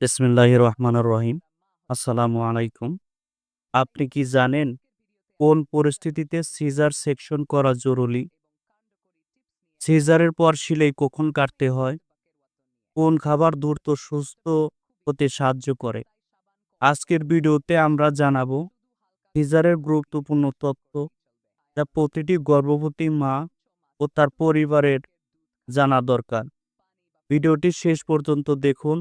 বিসমিল্লাহ রহমানুর রহিম। আসসালামু আলাইকুম। আপনি কি জানেন কোন পরিস্থিতিতে সিজার সেকশন করা জরুরি? সিজারের পর শিলেই কখন কাটতে হয়? কোন খাবার দ্রুত সুস্থ হতে সাহায্য করে? আজকের ভিডিওতে আমরা জানাব সিজারের গুরুত্বপূর্ণ তথ্য যা প্রতিটি গর্ভবতী মা ও তার পরিবারের জানা দরকার। ভিডিওটি শেষ পর্যন্ত দেখুন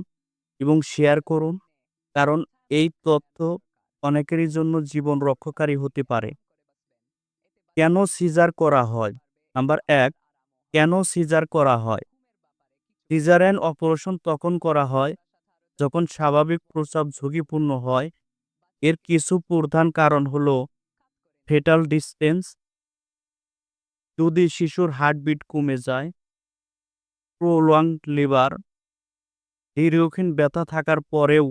এবং শেয়ার করুন। কারণ এই তথ্য অনেকেরই জন্য জীবন রক্ষাকারী হতে পারে। কেন সিজার করা হয়? নাম্বার এক, কেন সিজার করা হয়? সিজারেন অপারেশন তখন করা হয় যখন স্বাভাবিক প্রস্রাব ঝুঁকিপূর্ণ হয়। এর কিছু প্রধান কারণ হলো ফেটাল ডিস্টেন্স যদি শিশুর হার্টবিট কমে যায় প্রোলং লিভার দীর্ঘক্ষণ ব্যথা থাকার পরেও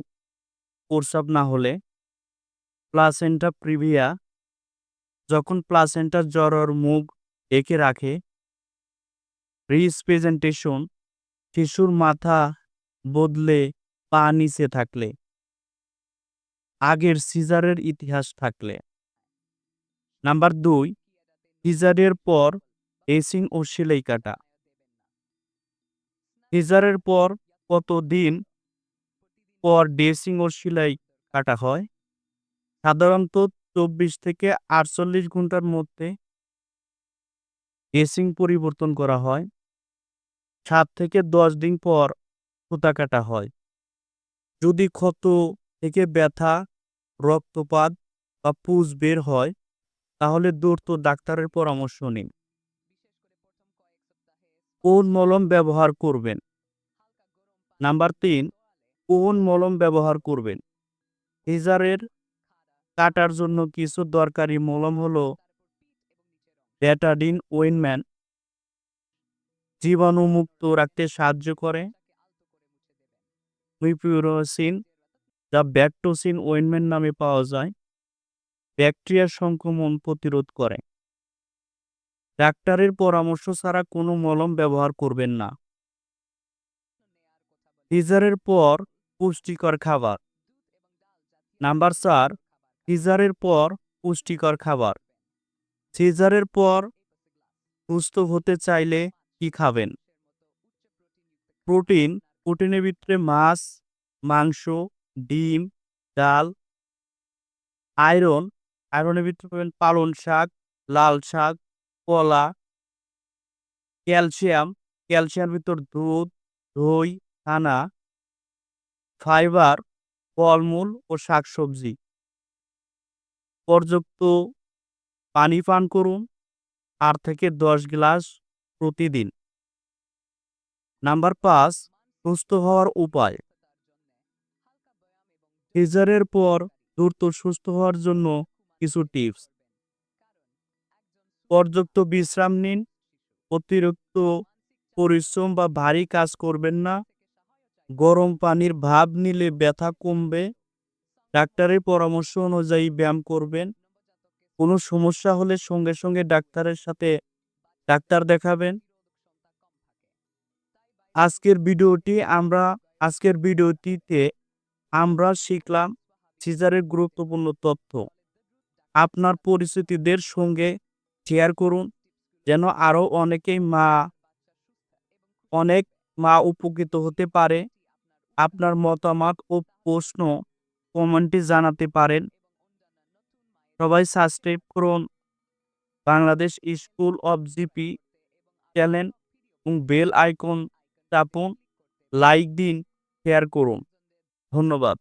প্রস্রাব না হলে প্লাসেন্টা প্রিভিয়া যখন প্লাসেন্টা জ্বরর মুখ এঁকে রাখে রিসপ্রেজেন্টেশন শিশুর মাথা বদলে পা নিচে থাকলে, আগের সিজারের ইতিহাস থাকলে। নাম্বার দুই, সিজারের পর এসিং ও সেলাই কাটা। সিজারের পর কতদিন পর ড্রেসিং ও সেলাই কাটা হয়? সাধারণত চব্বিশ থেকে আটচল্লিশ ঘণ্টার মধ্যে ড্রেসিং পরিবর্তন করা হয়। সাত থেকে দশ দিন পর সুতা কাটা হয়। যদি ক্ষত থেকে ব্যথা, রক্তপাত বা পুজ বের হয়, তাহলে দ্রুত ডাক্তারের পরামর্শ নিন। কোন মলম ব্যবহার করবেন? নাম্বার তিন কোন মলম ব্যবহার করবেন। হিজারের কাটার জন্য কিছু দরকারি মলম হলো ব্যাটাডিন ওয়েনম্যান। জীবাণুমুক্ত রাখতে সাহায্য করে। মিপিউরোসিন যা ব্যাকটোসিন ওয়েনম্যান নামে পাওয়া যায়। ব্যাকটেরিয়ার সংক্রমণ প্রতিরোধ করে। ডাক্তারের পরামর্শ ছাড়া কোনো মলম ব্যবহার করবেন না। সিজারের পর পুষ্টিকর খাবার। নাম্বার চার সিজারের পর পুষ্টিকর খাবার। সিজারের পর সুস্থ হতে চাইলে কি খাবেন? প্রোটিন, প্রোটিনের ভিতরে মাছ, মাংস, ডিম, ডাল, আয়রন। আয়রনের ভিতরে পাবেন পালন শাক, লাল শাক, কলা, ক্যালসিয়াম। ক্যালসিয়ামের ভিতর দুধ, দই ছানা, ফাইবার, ফলমূল ও শাকসবজি। পর্যাপ্ত পানি পান করুন আট থেকে দশ গ্লাস প্রতিদিন। নাম্বার পাঁচ, সুস্থ হওয়ার উপায়। সিজারের পর দ্রুত সুস্থ হওয়ার জন্য কিছু টিপস। পর্যাপ্ত বিশ্রাম নিন। অতিরিক্ত পরিশ্রম বা ভারী কাজ করবেন না। গরম পানির ভাব নিলে ব্যথা কমবে। ডাক্তারের পরামর্শ অনুযায়ী ব্যায়াম করবেন। কোনো সমস্যা হলে সঙ্গে সঙ্গে ডাক্তারের সাথে ডাক্তার দেখাবেন। আজকের ভিডিওটি আমরা, আজকের ভিডিওটিতে আমরা শিখলাম সিজারের গুরুত্বপূর্ণ তথ্য। আপনার পরিচিতিদের সঙ্গে শেয়ার করুন, যেন আরও অনেকেই মা, অনেক মা উপকৃত হতে পারে। আপনার মতামত ও প্রশ্ন কমেন্টে জানাতে পারেন। সবাই সাবস্ক্রাইব করুন। Bangladesh school of GP channel এবং বেল আইকন চাপুন। লাইক দিন, শেয়ার করুন। ধন্যবাদ।